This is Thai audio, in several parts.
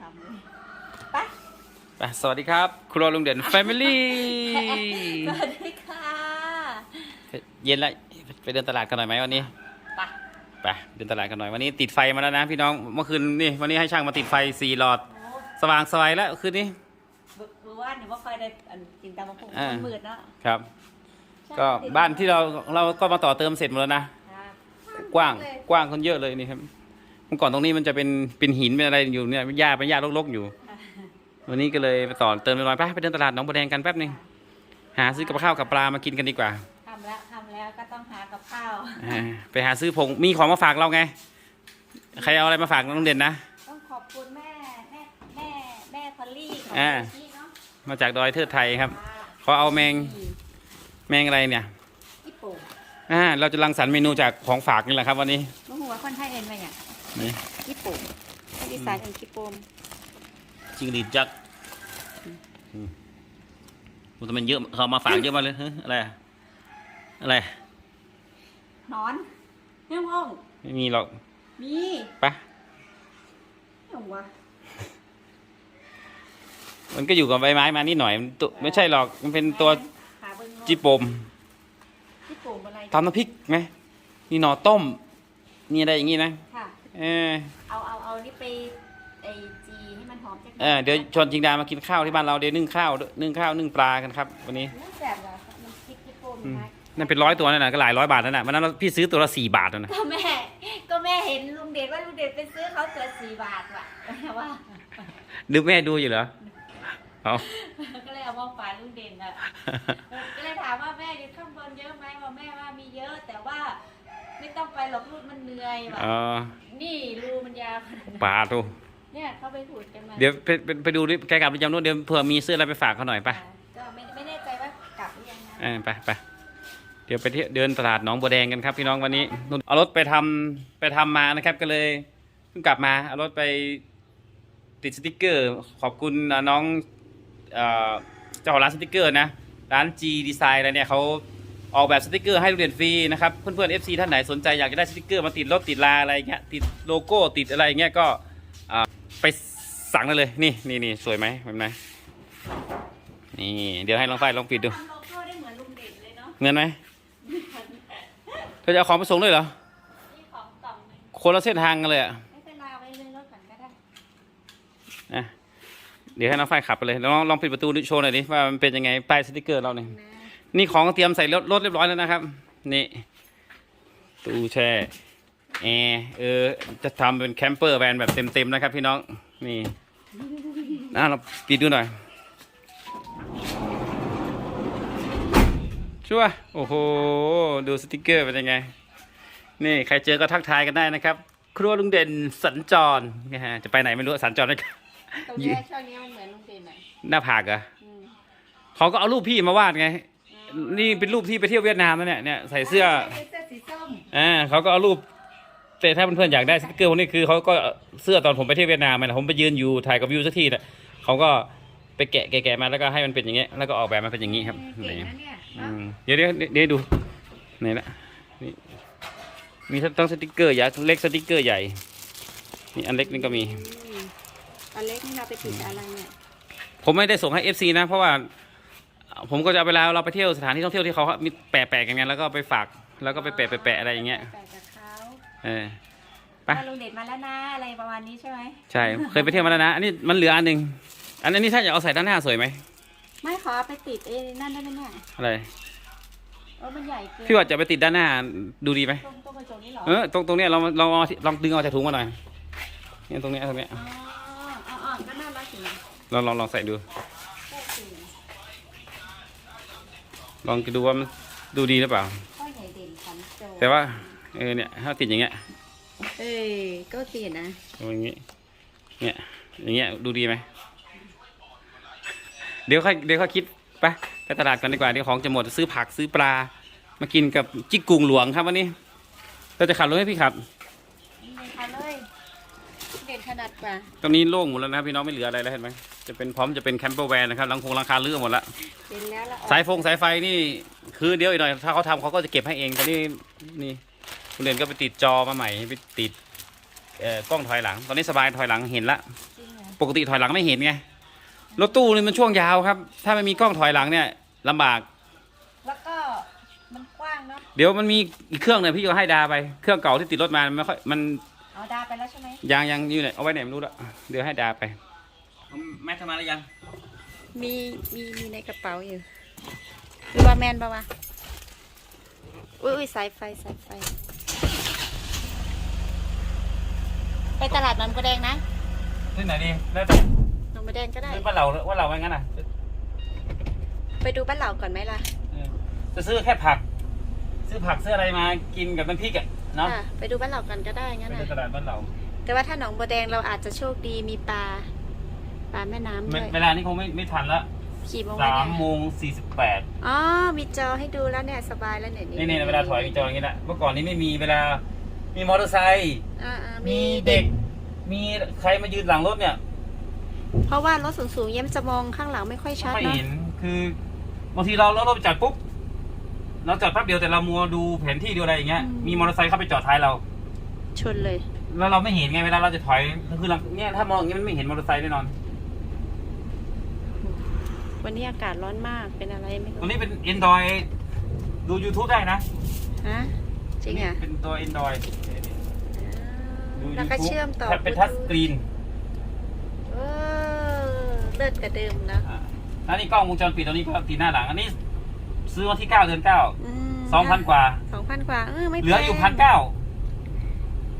ทำเลยไปไปสวัสดีครับ ครัวลุงเด่น Family สวัสดีค่ะเย็นแล้วไปเดินตลาดกันหน่อยไหมวันนี้ไปไปเดินตลาดกันหน่อยวันนี้ติดไฟมาแล้วนะพี่น้องเมื่อคืนนี่วันนี้ให้ช่างมาติดไฟสี่หลอดโอ้สว่างสวยแล้วคืนนี้เบื่อว่าเนี่ยว่าไฟได้อันกินตามมะพร้าวอ่ามันมืดเนาะครับใช่ก็บ้านที่เราเราก็มาต่อเติมเสร็จหมดแล้วนะค่ะกว้างเลยกว้างคนเยอะเลยนี่ครับ เมื่อก่อนตรงนี้มันจะเป็นเป็นหินเป็นอะไรอยู่เนี่ยหญ้าเป็นหญ้ารกๆอยู่ วันนี้ก็เลยไปต่อเติมเรียบร้อยไปไปเดินตลาดหนองบัวแดงกันแป๊บหนึงหาซื้อกับข้าวกับปลามากินกันดีกว่าทำแล้วทำแล้วก็ต้องหากับข้าวอ่าไปหาซื้อผงมีของมาฝากเราไง ใครเอาอะไรมาฝากน้องเด่นนะต้องขอบคุณแม่แม่แม่แม่พอลลี่ของอ่าพี่เนาะมาจากดอยเทิดไทยครับค่ะเขาเอาแมงแมงอะไรเนี่ยญี่ปุ่นอ่าเราจะรังสรรค์เมนูจากของฝากนี่แหละครับ วันนี้ลูกหัวคนไทยเอ็นมาอย่างนี่ญี่ปุ่นภาคอีสานเอ็นญี่ปุ่นจิงหรีดจักรอืมมันทำไมเยอะเขาเอามาฝากเยอะมากเลยเฮ้ยอะไรอะอะไรนอนเรื่องห้องไม่มีหรอกมีไปะเรื่องวะมันก็อยู่กับใบไม้มานิดหน่อยมันตัวไม่ใช่หรอกมันเป็นตัวขาเบิ้งโลกจิปมญี่ปุ่นอะไรทำน้ำพริกไหมมีหน่อต้มนี่อะไรอย่างงี้นะค่ะ เออเอาเอาเอานี่ไปไอจีให้มันหอมจังเออเดี๋ยวชวนจิงดามากินข้าวที่บ้านเราเดี๋ยวนึ่งข้าวด้วยนึ่งข้าวนึ่งปลากันครับ วันนี้รู้แบบเหรอมันพริกญี่ปุ่นอืมนะนั่นเป็นร้อยตัวนั่นน่ะก็หลายร้อยบาทนั่นน่ะวันนั้นเราพี่ซื้อตัวละสี่บาทนั่นน่ะก็แม่ ก็แม่เห็นลุงเดชว่าลุงเดชไปซื้อเขาตัวสี่บาทว่ะว่าดูแม่ดูอยู่เหรอเอาก็เลยเอามาฝากลุงเด่นอะก็เลยถามว่าแม่อยู่ข้างบนเยอะไหมบอกแม่ว่ามีเยอะ แต่ว่าไม่ต้องไปหรอกลูกมันเหนื่อยว่ะเออนี่รูมันยาวขนาดนั้นปลาดูเนี่ยเขาไปขุดกันมาเดี๋ยวไปไปไปดูดิแกกลับไปจำนู่นเดี๋ยวเผื่อมีเสื้ออะไรไปฝากเขาหน่อยไปก็ไม่ไม่แน่ใจว่ากลับหรือยังนะ เออไปไปเดี๋ยวไปเที่ยวเดินตลาดหนองบัวแดงกันครับพี่น้องวันนี้นู่นเอารถไปทำไปทำมานะครับก็เลยเพิ่งกลับมาเอารถไปติดสติกเกอร์ ขอบคุณอ่าน้องเอ่อเจ้าของร้านสติกเกอร์นะ ร้าน G Design อะไรเนี่ยเขา ออกแบบสติกเกอร์ให้ลูกเรียนฟรีนะครับเพื่อนๆ FC ท่านไหนสนใจอยากจะได้สติกเกอร์มาติดรถติดลาอะไรเงี้ยติดโลโก้ติดอะไรเงี้ยก็อ่าไปสั่งได้เลยนี่นี่นี่สวยไหมแบบไหนนี่เดี๋ยวให้ลองไฟลองปิดดูทำโลโก้ได้เหมือนลุงเด่นเลยเนาะเงินไหมเธอจะเอาของไปส่งด้วยเหรอนี่ของกล่องหนึงคนละเส้นทางกันเลยอะไม่เป็นไรไว้เลยรถก่อนก็ได้อะเดี๋ยวให้น้องไฟขับไปเลยลองลองปิดประตูดูโชว์หน่อยดิว่ามันเป็นยังไงป้ายสติกเกอร์เราเนี่ย นะนี่ของเตรียมใส่รถรถเรียบร้อยแล้วนะครับ นี่ ตู้แช่แอร์เออ จะทำเป็นแคมเปอร์แวนแบบเต็มๆนะครับ พี่น้อง นี่นะเราปิดดูหน่อย ชัวร์โอ้โห ดูสติกเกอร์เป็นยังไง นี่ใครเจอก็ทักทายกันได้นะครับ ครัวลุงเด่นสัญจรนะฮะจะไปไหนไม่รู้สัญจรได้ตรงเนี้ยช่วงนี้มันเหมือนลุงเด่นหน่อยหน้าผากเหรออืมเขาก็เอารูปพี่มาวาดไง นี่เป็นรูปที่ไปเที่ยวเวียดนามนะเนี่ยเนี่ยใส่เสื้อใส่เสื้อสีส้มอ่าเขาก็เอารูปแต่ถ้าเพื่อนๆอยากได้สติกเกอร์พวกนี้คือเขาก็เสื้อตอนผมไปเที่ยวเวียดนามนะผมไปยืนอยู่ถ่ายกับวิวสักทีน่ะเขาก็ไปแกะแกะๆมาแล้วก็ให้มันเป็นอย่างเงี้ยแล้วก็ออกแบบมาเป็นอย่างงี้ครับเก่งนี่นะเนี่ยอืมเดี๋ยวเดี๋ยวเดี๋ยวดูนี่ละนี่มีต้องสติกเกอร์ใหญ่เล็กสติกเกอร์ใหญ่นี่อันเล็กนี่ก็มี อืมอันเล็กนี่เราไปติดอะไรเนี่ย ผมไม่ได้ส่งให้ FC นะ เพราะว่า ผมก็จะเอาเวลาเราไปเที่ยวสถานที่ท่องเที่ยวที่เขามีแปะๆกันไงแล้วก็ไปฝากแล้วก็ไปแปะแปะๆอะไรอย่างเงี้ยแปะกับเขาเออไปว่าลุงเด็ดมาแล้วนะอะไรประมาณนี้ใช่ไหมใช่เคยไปเที่ยวมาแล้วนะอันนี้มันเหลืออันหนึ่งอันนี้ถ้าอยากเอาใส่ด้านหน้าสวยไหมไม่ขอเอาไปติดเอ้นั่นได้ไหมเนี่ยอะไรเออมันใหญ่เกินพี่ว่าจะไปติดด้านหน้าดูดีไหมตรงตรงกระจกนี่เหรอเออตรงตรงเนี้ยเราเราเอาลองดึงเอาจากถุงมาหน่อยเนี่ยตรงเนี้ยตรงเนี้ยอ๋ออ๋ออ๋อก็น่ารักอยู่นะลองลองลองใส่ดู แค่สี่ ลองดูว่ามันดูดีหรือเปล่า ข้อใหญ่เด่นสันโจแต่ว่าเออเนี่ยถ้าติดอย่างเงี้ยเอ้ยก็ติดนะตรงนี้เนี่ยอย่างเงี้ยดูดีไหมเดี๋ยวค่อยเดี๋ยวค่อยคิดไปไปตลาดกันดีกว่าเดี๋ยวของจะหมดซื้อผักซื้อปลา มากินกับจิกกุงหลวงครับวันนี้เราจะขับรถให้พี่ขับ นี่เลยค่ะเลย เด่นขนาดกว่าตรงนี้โล่งหมดแล้วนะครับพี่น้องไม่เหลืออะไรแล้วเห็นไหมจะเป็นพร้อมจะเป็นแคมเปอร์แวนนะครับหลังคงหลังคาเลื่อหมดละเด่นแล้วละออกสายฟงสายไฟนี่คือเดียวอีกหน่อยถ้าเขาทำเขาก็จะเก็บให้เองตอนนี้นี่คุณเรียนก็ไปติดจอมาใหม่ไปติดเอ่อกล้องถอยหลัง ตอนนี้สบายถอยหลังเห็นละ จริงเหรอปกติถอยหลังไม่เห็นไงรถตู้นี่มันช่วงยาวครับ ถ้าไม่มีกล้องถอยหลังเนี่ยลำบาก แล้วก็มันกว้างเนาะเดี๋ยวมันมีอีกเครื่องเนี่ยพี่ก็ให้ดาไป เครื่องเก่าที่ติดรถมามันไม่ค่อยมัน เอาดาไปแล้วใช่ไหมยังยังอยู่ไหนเอาไว้ไหนไม่รู้ละเดี๋ยวให้ดาไปแม่ทำมาหรือยัง มีมีมีในกระเป๋าอยู่หรือว่าแมนปะวะอุ้ยอุ้ยสายไฟสายไฟ ไปตลาดหนองบัวแดงนะที่ไหนดีแล้วแต่หนองบัวแดงก็ได้ซื้อบ้านเราว่าเราไว้งั้นอะ ไปดูบ้านเราก่อนไหมล่ะเออจะซื้อแค่ผัก ซื้อผักซื้ออะไรมากินกับน้ำพริกอะ เนาะค่ะไปดูบ้านเรากันก็ได้งั้นไปนะตลาดบ้านเราแต่ว่าถ้าหนองบัวแดงเราอาจจะโชคดีมีปลาปลาแม่น้ำเวด้วยเวลานี้คงไม่ไม่ทันละขี่โมงสามไเนี่ยโมงสี่สิบแปดอ๋อมีจอให้ดูแล้วเนี่ยสบายแล้วเนี่ยนี่นี่เวลาถอยมีจออย่างนี้แหละเมื่อก่อนนี้ไม่มีเวลา มีมอเตอร์ไซค์อ่าๆมีเด็ก มีใครมายืนหลังรถเนี่ยเพราะว่ารถสูงๆเยี่ยมนจะมองข้างหลังไม่ค่อยชัดไม่เนาะเห็นคือบางทีเราเราเราไปจอดปุ๊บ เราจอดแป๊บเดียวแต่เรามัวดูแผนที่ดูอะไรอย่างเงี้ย มีมอเตอร์ไซค์เข้าไปจอดท้ายเรา ชนเลย แล้วเราไม่เห็นไงเวลาเราจะถอยคือเราเนี่ยถ้ามองอย่างนี้มันไม่เห็นมอเตอร์ไซค์แน่นอน วันนี้อากาศร้อนมากเป็นอะไรไม่ตัวรู้นี้เป็น Android ดู YouTube ได้นะ ฮะจริงอะเป็นตัว Android ดู แล้วก็ YouTube เชื่อมต่อแท็บเป็นทัชสกรีนเออเลิศกว่าเดิมนะ อ่าแล้วนี่กล้องวงจรปิดตัวนี้ก็ติดหน้าหลัง อันนี้ ซื้อวันที่เก้าเดือนเก้ามสองพันกว่าสองพันกว่าเออไม่เหลืออยู่แพพังนเก้า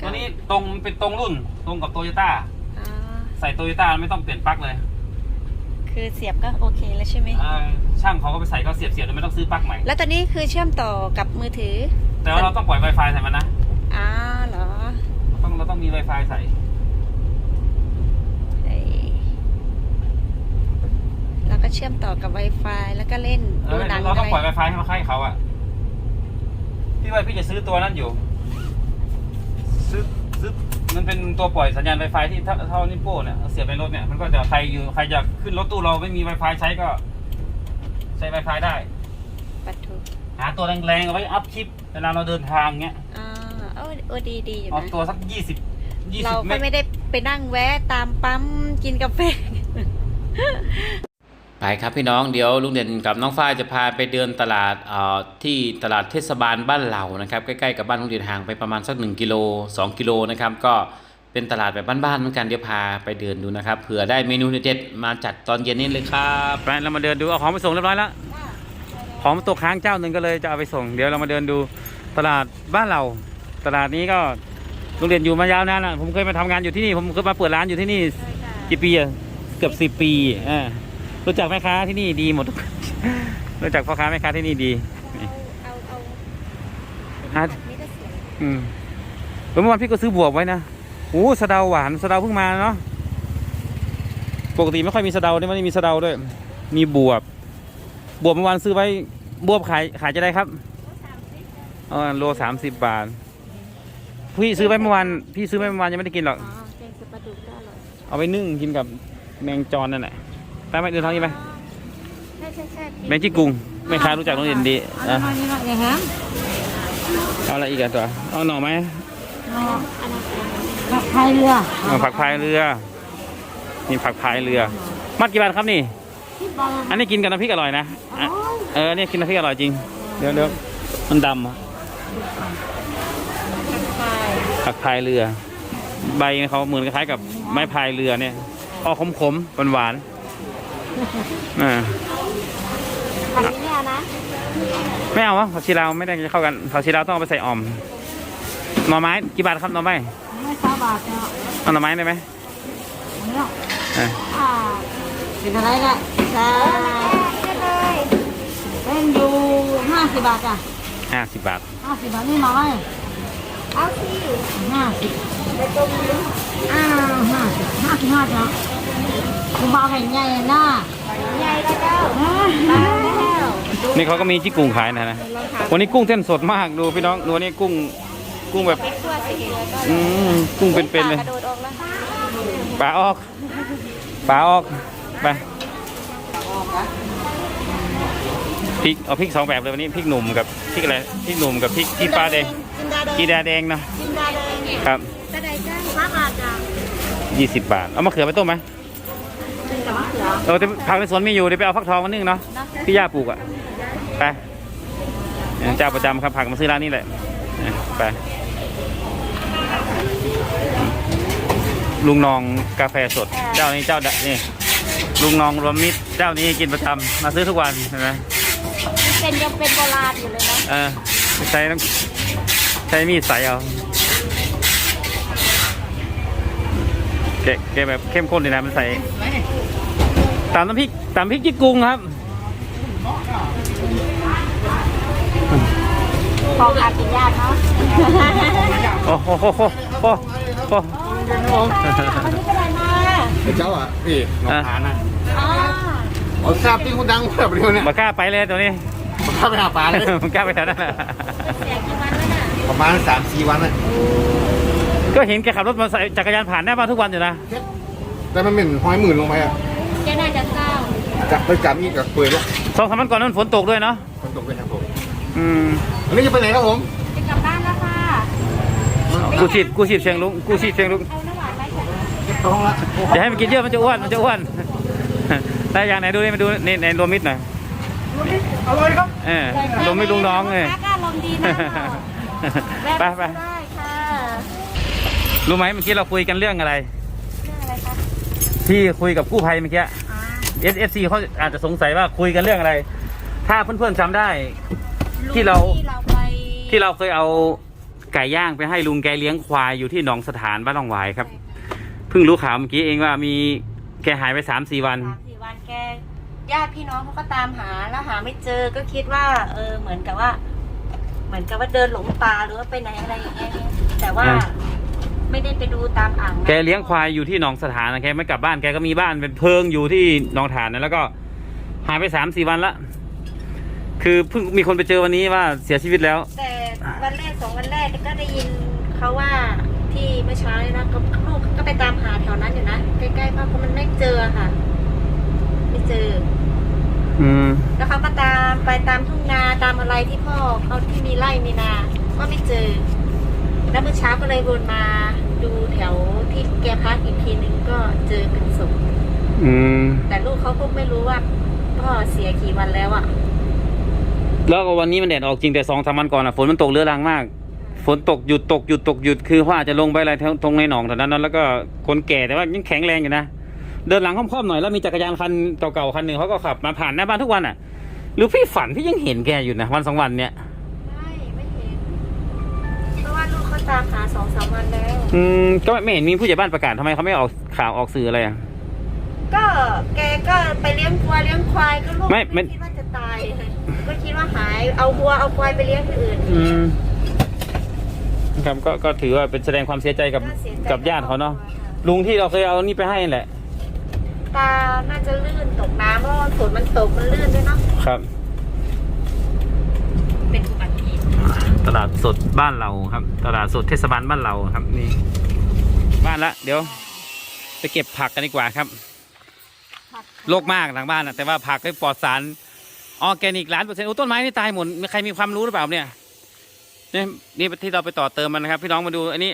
ก็ตัวนี้ตรงเป็นตรงรุ่นตรงกับโตโยต้าอ่าใส่โตโยต้าไม่ต้องเปลี่ยนปลั๊กเลย คือเสียบก็โอเคแล้วใช่ไหมอ่าช่างเขาก็ไปใส่ก็เสียบเสียบๆโดยไม่ต้องซื้อปลั๊กใหม่ แล้วตอนนี้คือเชื่อมต่อกับมือถือ แต่ว่าเราต้องปล่อย Wi-Fi ใส่มันนะอ่าเหรอเราต้องเราต้องมี Wi-Fi ใส่ เอ้ย แล้วก็เชื่อมต่อกับ Wi-Fi แล้วก็เล่นเอดูอหนังเราต้องปล่อยอะไร Wi-Fi ให้มาให้เขาอะพี่ว่าพี่จะซื้อตัวนั้นอยู่ ซื้อซื้อมันเป็นตัวปล่อยสัญญาณ Wi-Fi ที่เท่าเท่านิ้วโป้งเนี่ยเสียบในรถเนี่ยมันก็จะใครอยู่ใครอยากขึ้นรถตู้เราไม่มี Wi-Fi ใช้ก็ ใช้ Wi-Fi ได้ ปัดทุกหาตัวแรงๆเอาไว้อัพคลิปเวลาเราเดินทางเงี้ยอ่าเออเออดีดีอยู่เอานะ ตัวสักยี่สิบยี่เราสิบเมก็ตร ไม่ได้ไปนั่งแวะตามปั๊มกินกาแฟ ไปครับพี่น้องเดี๋ยวลุงเด่นกับน้องฝ้ายจะพาไปเดินตลาดที่ตลาดเทศบาลบ้านเหล่านะครับใกล้ๆกับบ้านลุงเด่นห่างไปประมาณสัก1กิโล2กิโลนะครับก็เป็นตลาดแบบบ้านๆเหมือนกันเดี๋ยวพาไปเดินดูนะครับเผื่อได้เมนูเด็ดมาจัดตอนเย็นนี้เลยครับไปเรามาเดินดูเอาของไปส่งเรียบร้อยแล้วของตกค้างเจ้าหนึ่งก็เลยจะเอาไปส่งเดี๋ยวเรามาเดินดูตลาดบ้านเราตลาดนี้ก็ลุงเด่นอยู่มายาวนานนะผมเคยมาทำงานอยู่ที่นี่ผมเคยมาเปิดร้านอยู่ที่นี่กี่ปีอะเกือบสิบปีอ่า รู้จักแม่ค้าที่นี่ดีหมดทุกคนรู้จักพ่อค้าแม่ค้าที่นี่ดีเอาเอาฮะนี่ก็เสียงอืมเมื่อวานพี่ก็ซื้อบวบไว้นะโอ้สะเดาหวานสะเดาเพิ่งมาเนาะปกติไม่ค่อยมีสะเดาเนี่ยไม่ได้มีสะเดาด้วย มีบวบบวบเมื่อวานซื้อไว้บวบขายขายจะได้ครับเออโลสามสิบบาท พี่ซื้อไว้เมื่อวานพี่ซื้อไว้เมื่อวานยังไม่ได้กินหรอกอ๋อแกงสปลาดุกก็อร่อยเอาไปนึ่งกินกับแมงจอนนั่นแหละ ไปไหมเดินทางนี้ไหมใช่ใช่ใช่แมงจี้กุงแม่ค้ารู้จักน้องเด่นดีเอาอะหน่อยนี่หน่อยอย่างนั้นเอาอะไรอีกอะตัวเอาหน่อไหมผักไทยเรือเอาผักพายเรือนี่ผักพายเรือ มัดกี่บาทครับนี่ ที่บอลอันนี้กินกับน้ำพริกอร่อยนะอะเออเนี่ยกินน้ำพริกอร่อยจริงเดี๋ยวเดี๋ยวมันดำอะไทยผักพายเรือ ใบเขาเหมือนคล้ายๆกับไม้พายเรือเนี่ยออกขมๆหวานๆ อ่าผักนี้เนี่ยนะไม่เอาวะผักชีลาวไม่ได้จะเข้ากันผักชีลาวต้องเอาไปใส่อ่อมหน่อไม้กี่บาทครับหน่อไม้ไม่ทราบาทเนาะเอาหน่อไม้ได้ไหมเนี่ยอะอ่าเป็นอะไรกันจ้าเป็นอยู่ห้าสิบบาทจ้ะห้าสิบบาทห้าสิบบาทนี่น้อย เอาสิห้าสิบอ้าวห้าสิบห้าสิบห้าจ้ะคุณบ่าแห่งใหญ่น่ะใหญ่แล้วเจ้าแล้วนี่เขาก็มีจี้กุ้งขายนะนะ วันนี้กุ้งเส้นสดมากดูพี่น้องดูนี่กุ้งกุ้งแบบไปทั่วสิแล้วก็อืมกุ้งเป็นๆเลย กระโดดออกแล้วปลาออก ปลาออก ไปพริก เอาพริกสองแบบเลยวันนี้พริกหนุ่มกับพริกอะไร พริกหนุ่มกับพริกขี้ฟ้าแดงกิน ดาแดงกีแดงเนาะกินดาแดงครับกระไดจ้างฟ้าบาทจ้ะยี่สิบบาท เอามะเขือไปต้มไหมแต่มะเขือเออแต่ผักในสวนมีอยู่เดี๋ยวไปเอาฟักทองมานึ่งเนาะที่ย่าปลูกอะไปเนี่ยเจ้าประจำครับผักมาซื้อร้านนี้แหละเนี่ยไปลุงนองกาแฟสด เจ้านี้เจ้าดะนี่ลุงนองรวมมิตรเจ้านี้กินประจำมาซื้อทุกวันเห็นไหมเป็นยังเป็นโบราณอยู่เลยนะเออใช้น้ำ ใช้มีดใสเอาแกะแกะแบบเข้มข้นเลยนะมันใส่ตามน้ำพริกตามพริกจิกกุงครับพอขากินยากเนาะโอ้โหโหโหโหโหวันนี้เป็นอะไรมาเจ้าอะพี่น้องทานนะอ๋อเอาทราบที่คุณดังแบบเดียวเนี่ยมากล้าไปเลยตัวนี้ผมเข้าไปหาปลาเลยมันกล้าไปแถวนั้นน่ะเสียกี่วันแล้วน่ะ ประมาณสามสี่วันเลยก็เห็นแกขับรถมาใส่จักรยานผ่านหน้าบ้านทุกวันอยู่นะ แต่มันเหม็นห้อยหมื่นลงไปอะแกน่าจะเศร้าจับไปจับอีกกับเปื่อยแล้วสองสามวันก่อนนั้นฝนตกด้วยเนาะคนตกไปครับผมอืมอันนี้จะไปไหนครับผมจะกลับบ้านแล้วค่ะกูชีพกูชีพเชียงลุงกูชีพเชียงลุงเอาน้ำหวานไหมคะเก็บท้องละอย่าให้มันกินเยอะมันจะอ้วนมันจะอ้วนได้อย่างไหนดูนี่มาดูนี่ในรวมมิตรหน่อยอร่อยครับเออรวมมิตรลุงน้องเลยลูกค้าก็อารมณ์ดีนะแวะ ไปไปได้ค่ะรู้ไหมเมื่อกี้เราคุยกันเรื่องอะไร เรื่องอะไรคะที่คุยกับกู้ภัยเมื่อกี้อ่า S F C เขาอาจจะสงสัยว่าคุยกันเรื่องอะไร ถ้าเพื่อนๆจำได้ ที่เรา ที่เราไปที่เราเคยเอาไก่ย่างไปให้ลุงแกเลี้ยงควายอยู่ที่หนองสถานบ้านหนองหวายครับ เพิ่งรู้ข่าวเมื่อกี้เองว่ามีแกหายไปสามสี่วัน สามสี่วันแกญาติพี่น้องเขาก็ตามหาแล้วหาไม่เจอก็คิดว่า เออเหมือนกับว่า เหมือนกับว่าเดินหลงป่าหรือว่าไปไหนอะไรอย่างเงี้ยแต่ว่า อ่า ไม่ได้ไปดูตามอ่างน้ำแกเลี้ยงควายอยู่ที่หนองสถานนะแกไม่กลับบ้านแกก็มีบ้านเป็นเพิงอยู่ที่หนองฐานนะแล้วก็หายไปสามสี่วันละคือเพิ่งมีคนไปเจอวันนี้ว่าเสียชีวิตแล้ว แต่วันแรกสองวันแรกก็ได้ยินเขาว่าที่เมื่อเช้าเนี่ยนะก็ลูกก็ไปตามหาแถวนั้นอยู่นะใกล้ๆบ้านเพราะมันไม่เจอค่ะ ไม่เจอ อืม แล้วเขาก็ตามไปตามทุ่งนาตามอะไรที่พ่อเขาที่มีไร่มีนาก็ไม่เจอ แล้วเมื่อเช้าก็เลยวนมาดูแถวที่แกพักอีกทีนึงก็เจอเป็นศพอืม แต่ลูกเขาก็ไม่รู้ว่าพ่อเสียกี่วันแล้วอะ่ะแล้วก็วันนี้มันแดดออกจริงแต่สองสามวันก่อนอะฝนมันตกเรือรังมาก ฝนตกหยุดตกหยุดตกหยุดคือว่าอาจจะลงไปอะไรตรงในหนองแถวนั้นนะแล้วก็คนแก่แต่ว่ายังแข็งแรงอยู่นะ เดินหลังค่อมๆหน่อยแล้วมีจักรยานคันเก่าๆคันหนึ่งเขาก็ขับมาผ่านหน้าบ้านทุกวันอะ หรือพี่ฝันพี่ยังเห็นแกอยู่นะวันสองวันเนี่ยไม่ไม่เห็นเพราะว่าลูกเขาตามหาสองสามวันแล้วอืมก็ไม่เห็นมีผู้ใหญ่บ้านประกาศทำไมเขาไม่ออกข่าวออกสื่ออะไรอะก็แกก็ไปเลี้ยงวัวเลี้ยงควายก็ลูกไม่ไม่คิดว่าจะตายก็คิดว่าหายเอาวัวเอาควายไปเลี้ยงที่อื่น อืมครับก็ก็ถือว่าเป็นแสดงความเสียใจกับก็เสียใจกับญาติเขาเนาะลุงที่เราเคยเอานี่ไปให้นั่นแหละ ตาน่าจะลื่นตกน้ำเพราะว่าฝนมันตกมันลื่นด้วยเนาะครับ เป็นอุบัติเหตุตลาดสดบ้านเราครับ ตลาดสดเทศบาลบ้านเราครับ นี่บ้านละ เดี๋ยวไปเก็บผักกันดีกว่าครับโลกมากทางบ้านนะแต่ว่าผักก็ปลอดสารออร์แกนิกล้านเปอร์เซ็นต์โอ้ต้นไม้นี่ตายหมดมีใครมีความรู้หรือเปล่าเนี่ยนี่นี่ที่เราไปต่อเติมมันนะครับ พี่น้องมาดูอันนี้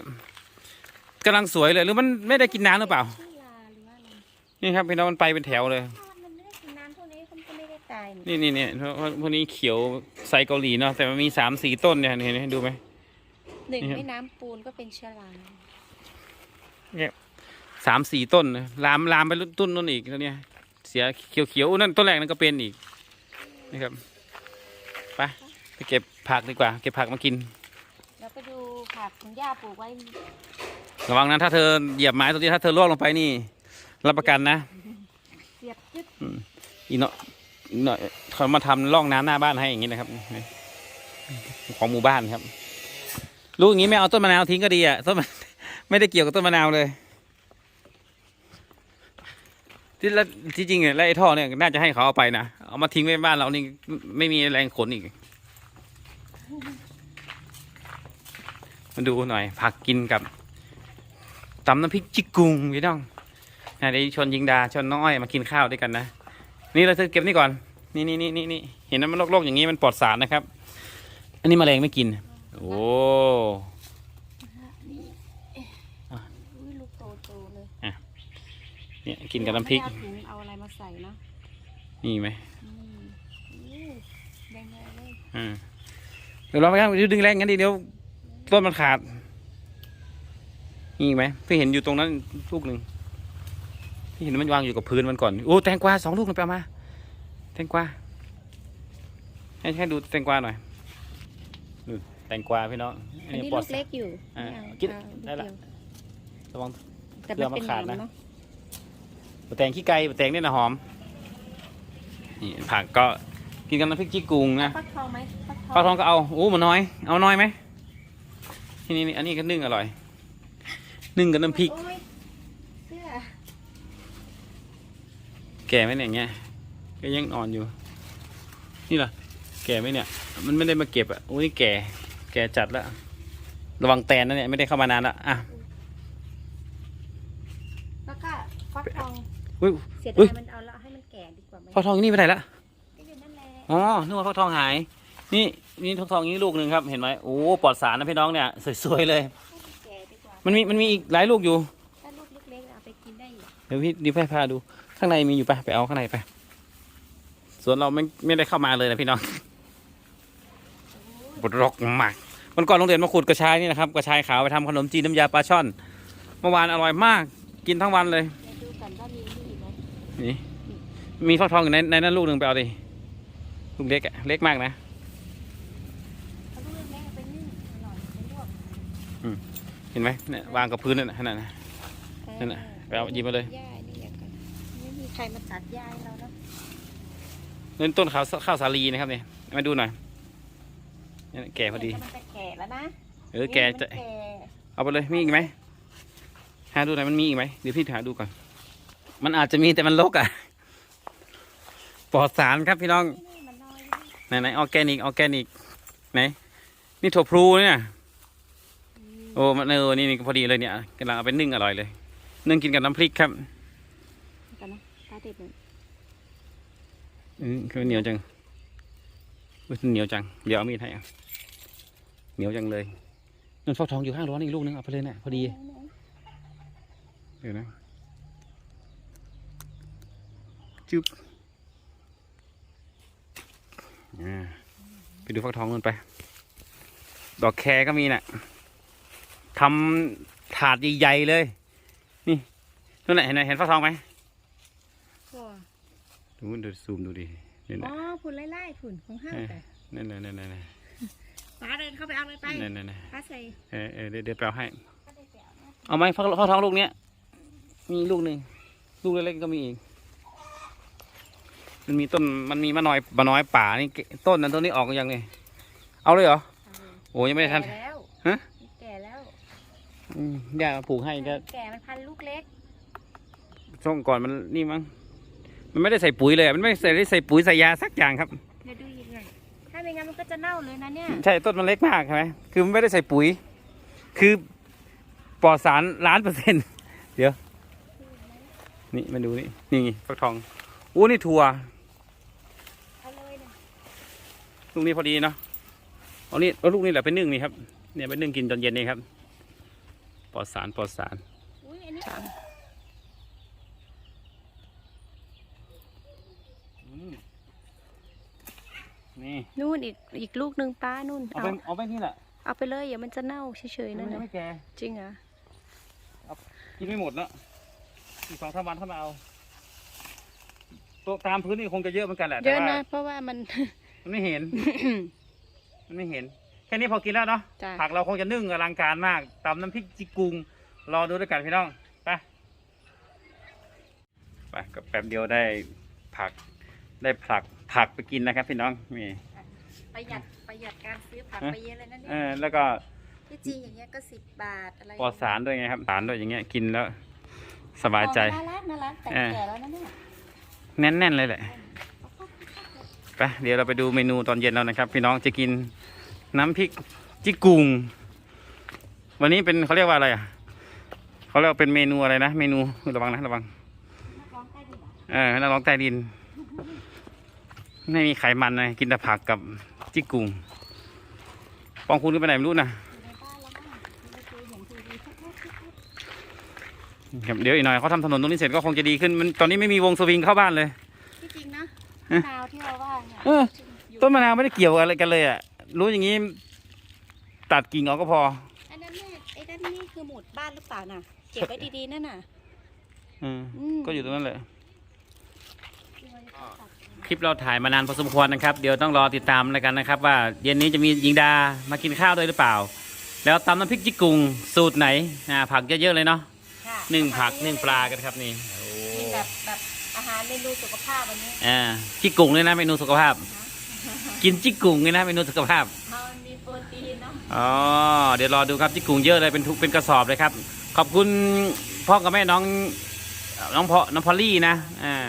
กำลังสวยเลยหรือมันไม่ได้กินน้ำหรือเปล่า นี่ครับพี่น้องมันไปเป็นแถวเลย ถ้ามันไม่ได้กินน้ำพวกนี้มันก็ไม่ได้ตายนี่นี่นี่นี่พวกพวกนี้เขียวไซเกาหลีเนาะแต่มันมีสามสี่ต้นเนี่ยเห็นไหมดูไหม หนึ่งนี่ครับ ไม่น้ำปูนก็เป็นเชื้อราเนี่ยสามสี่ต้นนะลามลามไปต้นนู้นอีกแล้วเนี่ยเสียเขียวเขียวๆอุ้ยนั่นต้นแรกนั่นก็เป็นอีกนี่ครับไปไปเก็บผักดีกว่า เก็บผักมากิน แล้วไปดูผักคุณย่าปลูกไว้ระวังนะถ้าเธอเหยียบไม้ตรงนี้ถ้าเธอล่วงลงไปนี่ รับประกันนะเสียบยึดอีเนาะอีเนาะเขามาทำร่องน้ำหน้าบ้านให้อย่างนี้นะครับนี่ของหมู่บ้านครับลูกอย่างนี้ไม่เอาต้นมะนาวทิ้งก็ดีอะต้นมะ ไม่ได้เกี่ยวกับต้นมะนาวเลย ที่แล้วที่จริงเนี่ยแล้วไอ้ท่อเนี่ยน่าจะให้เขาเอาไปนะเอามาทิ้งไว้บ้านเรานี่ไม่มีแรงขนอีก มาดูหน่อย ผักกินกับตำน้ำพริกจิกกุงพี่น้อง นะเดี๋ยวชวนยิงดาชวนน้องอ้อยมากินข้าวด้วยกันนะ นี่เราจะเก็บนี่ก่อน นี่นี่นี่นี่นี่เห็นไหมมันโรคๆอย่างนี้มันปลอดสารนะครับ อันนี้แมลงไม่กิน โอ้อุ้ยลูกโตโตๆเลยเนี่ยกินกับน้ำพริก เอาถุงเอาอะไรมาใส่เนาะนี่ไหมอืมอู้แดงเลยเลยอ่าเดี๋ยวเราไปครับเดี๋ยวดึงแรงงั้นดิเดี๋ยวต้นมันขาดนี่ไหมพี่เห็นอยู่ตรงนั้นลูกหนึ่งพี่ เห็นมันวางอยู่กับพื้นมันก่อนโอ้แตงกวาสองลูกเลยไปเอามา แตงกวาให้ให้ดูแตงกวาหน่อยดูแตงกวาพี่น้องอันนี้ปลูอดกเล็กอยู่อ่าไม่เอากินเอาได้ละเยวระวังแต่เดี๋มัยวนมันเป็นขาดหนะนามเนาะแตงขี้ไก่แตงเนี่ยนะหอมนี่ผักก็กินกับน้ำพริกจี้กุงนะฟักทองไหมฟักทองข้าวทองก็เอาโอ้มันน้อย เอาน้อยไหมที่นี่นี่อันนี้ก็นึ่งอร่อย นึ่งกับน้ำพริก โอ้ยเสื้อ แก่ไหมเนี่ยอย่างเงี้ยก็ยังอ่อนอยู่ นี่ล่ะ แก่ไหมเนี่ย มันไม่ได้มาเก็บอะโอ้ยแก่ แก่จัดแล้ว ระวังแตนนะเนี่ยไม่ได้เข้ามานานแล้วอะ แล้วก็ฟักทองอุ้ยเสียอุ๊ดายยมันเอาแล้วให้มันแก่ดีกว่าไหมฟักทองอยู่นี่ไปไหนละก็อยู่นั่นแหละอ๋อนึกว่าฟักทองหาย นี่นี่ฟักทองนี่ลูกหนึ่งครับ เห็นไหมโอ้ปลอดสารนะพี่น้องเนี่ยสวยๆเลย ให้มันแก่ดีกว่ามันมีมันมีอีกหลายลูกอยู่ถ้าลูกเล็กๆเอาไปกินได้อยู่เดี๋ยวพี่ดิพให้พาดูข้างในมีอยู่ปะไปเอาข้างในไปสวนเราไม่ไม่ได้เข้ามาเลยนะพี่น้องบดรกมากวันก่อนโรงเรียนมาขุดกระชายนี่นะครับกระชายขาวไปทำขนมจีนน้ำยาปลาช่อน เมื่อวานอร่อยมาก กินทั้งวันเลยเดี๋ยวดูก่อนว่ามีนี่อีกไหมนี่มีฟักทองอยู่ในในนั้นลูกหนึ่งไปเอาดิลูกเล็กอะเล็กมากนะเอาลูกเล็กๆเอาไปนึ่งอร่อยไปลวกเห็นไหมเนี่ยวางกับพื้นนั่นน่ะนั่นน่ะนั่นน่ะไปเอาหยิบมาเลย ใครมาตัดหญ้าให้เราแล้วนั่นต้นข้าวข้าวสาลีนะครับเนี่ยมาดูหน่อยเนี่ยแก่พอดี มันจะแก่แล้วนะเออแก่จะนี่มันแก่เอาไปเลยมีอีกไหมหาดูหน่อยมันมีอีกไหมเดี๋ยวพี่หาดูก่อน มันอาจจะมีแต่มันลกอะปลอดสารครับพี่น้องนี่มันน้อยไหนไหนออร์แกนิกออร์แกนิกไหนนี่ถั่วพลูเนี่ยโอ้มันเออนี่นี่พอดีเลยเนี่ยกำลังเอาไปนึ่งอร่อยเลยนึ่งกินกับน้ำพริกครับกันนะ ตาเด็ดเลยอืมคือเหนียวจังอุ๊ยเหนียวจัง เดี๋ยวเอามีดให้อะเหนียวจังเลยนั่นฟักทองอยู่ข้างร้อนอีกลูกนึงเอาไปเลยเนี่ยพอดีเดี๋ยวนะจุ๊บอ่าไปดูฟักทองนู่นไป ดอกแคก็มีน่ะทำถาดใหญ่ๆเลย นี่นู่นน่ะเห็นไหมเห็นฟักทองไหม ว้าดูดูซูมดูดินี่อ๋นะอผุนไล่ๆผุนของห้างแต่นั่นนั่นนั่นนั่นป้าเดินเข้าไปเอาเลยไปนั่นนั่นป้าใส่เออเออเดี๋ยวเดี๋ยวแปลให้ป้าได้ไปเอานะเอาไหมฟักฟักทองลูกเนี้ยมีลูกหนึ่งลูกเล็กๆก็มีอีกมันมีต้นมันมีมะน้อยมะน้อยป่านี่เกต้นนั้นต้นนี้ออกยังไงเอาเลยเหรอเอาเลยโอ้ยังไม่ได้ทันแก่แล้วฮะแก่แล้วอืมย่ามาปลูกให้ก็แก่มันพันลูกเล็กช่วงก่อนมันนี่มั้ง มันไม่ได้ใส่ปุ๋ยเลยอะมันไม่ใส่ได้ใส่ปุ๋ยใส่ยาสักอย่างครับ เดี๋ยวดูอีกหน่อยถ้าไม่งั้นมันก็จะเน่าเลยนะเนี่ย ใช่ต้นมันเล็กมากใช่ไหมคือมันไม่ได้ใส่ปุ๋ย คือปลอดสารล้านเปอร์เซ็นต์เดี๋ยว นี่มาดูนี่นี่ไงฟักทองอู้นี่ถั่วเอาเลยนะลูกนี้พอดีเนาะเอานี่เอาลูกนี้แหละไปนึ่งนี่ครับ เนี่ยไปนึ่งกินตอนเย็นนี่ครับปลอดสารปลอดสาร อุ้ยอันนี้ นี่นู่นอีกอีกลูกหนึ่งป้านู่นเอาเอาไปเอาไปนี่แหละเอาไปเลยเดี๋ยวมันจะเน่าเฉยๆนั่นยังนะไม่แก่จริงเหรอกินไม่หมดเนาะอีกสองสามวันเข้ามาเอาตัวตามพื้นนี่คงจะเยอะเหมือนกันแหละเยแต่อะว่านะเพราะว่ามันมันไม่เห็น มันไม่เห็น แค่นี้พอกินแล้วเนาะจ้ะผักเราคงจะนึ่งอลังการมากตำน้ำพริกจิกุงรอดูด้วยกันพี่น้องไปไปก็แป๊บเดียวได้ผักได้ผัก ผักไปกินนะครับพี่น้องนี่ประหยัดประหยัดการซื้อผักฮะไปเยอะเลยนะเอเนี่ยอแล้วก็ที่จริงอย่างเงี้ยก็สิบบาทอะไรปลอดสารด้วยไงครับสารด้วยอย่างเงี้ยกินแล้ว สบายใจน่ารักน่ารักแต่เออแก่แล้วนะเนี่ยแน่นๆเลยแหละไปเดี๋ยวเราไปดูเมนูตอนเย็นแล้วนะครับ พี่น้องจะกินน้ำพริกจิกุงวันนี้เป็นเขาเรียกว่าอะไรอะเขาเรียกว่าเป็นเมนูอะไรนะ เมนูระวังนะระวังนักร้องใต้ดินเหรอเออนักร้องใต้ดิน ไม่มีไขมันนะกินแต่ผักกับจิกุงปองคุณก็ไปไหนไม่รู้นะอยู่ในบ้านแล้วมั้งไม่เคยเห็นทีวีครับเดี๋ยวอีกหน่อยเขาทำถนนตรงนี้เสร็จก็คงจะดีขึ้นมันตอนนี้ไม่มีวงสวิงเข้าบ้านเลยที่จริงนะเอ๊ะมะนาวที่เราว่าเนี่ยเออต้นมะนาวไม่ได้เกี่ยวอะไรกันเลยอะรู้อย่างนี้ตัดกิ่งออกก็พออันนั้นแม่ไอ้ด้านนี้คือหมุดบ้านหรือเปล่าน่ะเก็บไว้ดีๆนั่นน่ะอืมอืมก็อยู่ตรงนั้นแหละ คลิปเราถ่ายมานานพอสมควรนะครับ เดี๋ยวต้องรอติดตามแล้วกันนะครับ ว่าเย็นนี้จะมียิงดามากินข้าวด้วยหรือเปล่า แล้วตำน้ำพริกจิกกุงสูตรไหนอ่าผักเยอะๆเลยเนาะค่ะหนึ่งผักหนึ่งปลากันครับนี่มีแบบแบบอาหารเมนูสุขภาพวันนี้อ่าจิกกุงเลยนะเมนูสุขภาพ กินจิกกุงเลยนะเมนูสุขภาพ มันมีโปรตีนเนาะอ๋อเดี๋ยวรอดูครับจิกกุงเยอะเลยเป็นทุกเป็นกระสอบเลยครับ ขอบคุณพ่อกับแม่น้องน้องพอน้องพอลลี่นะอ่า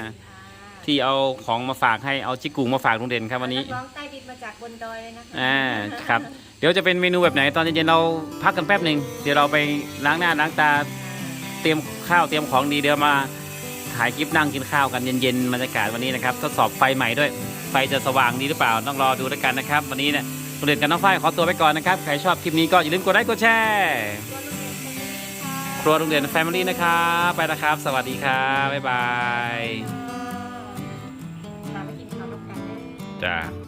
ที่เอาของมาฝากให้เอาจิกกุงมาฝากลุงเด่นครับวันนี้ร้องใต้ดินมาจากบนดอยเลยนะคะอ่าครับ เดี๋ยวจะเป็นเมนูแบบไหนตอนเย็นๆเราพักกันแป๊บหนึ่งเดี๋ยวเราไปล้างหน้าล้างตาเตรียมข้าวเตรียมของดีเดี๋ยวมาถ่ายคลิปนั่งกินข้าวกันเย็นๆบรรยากาศวันนี้นะครับทดสอบไฟใหม่ด้วย ไฟจะสว่างดีหรือเปล่าต้องรอดูแล้วกันนะครับ วันนี้เนี่ยลุงเด่นกับน้องฝ้ายขอตัวไปก่อนนะครับใครชอบคลิปนี้ก็อย่าลืมกดไลค์กดแชร์ครัวโรงเรียนแฟมิลี่นะครับไปนะครับ สวัสดีครับบ๊ายบาย ม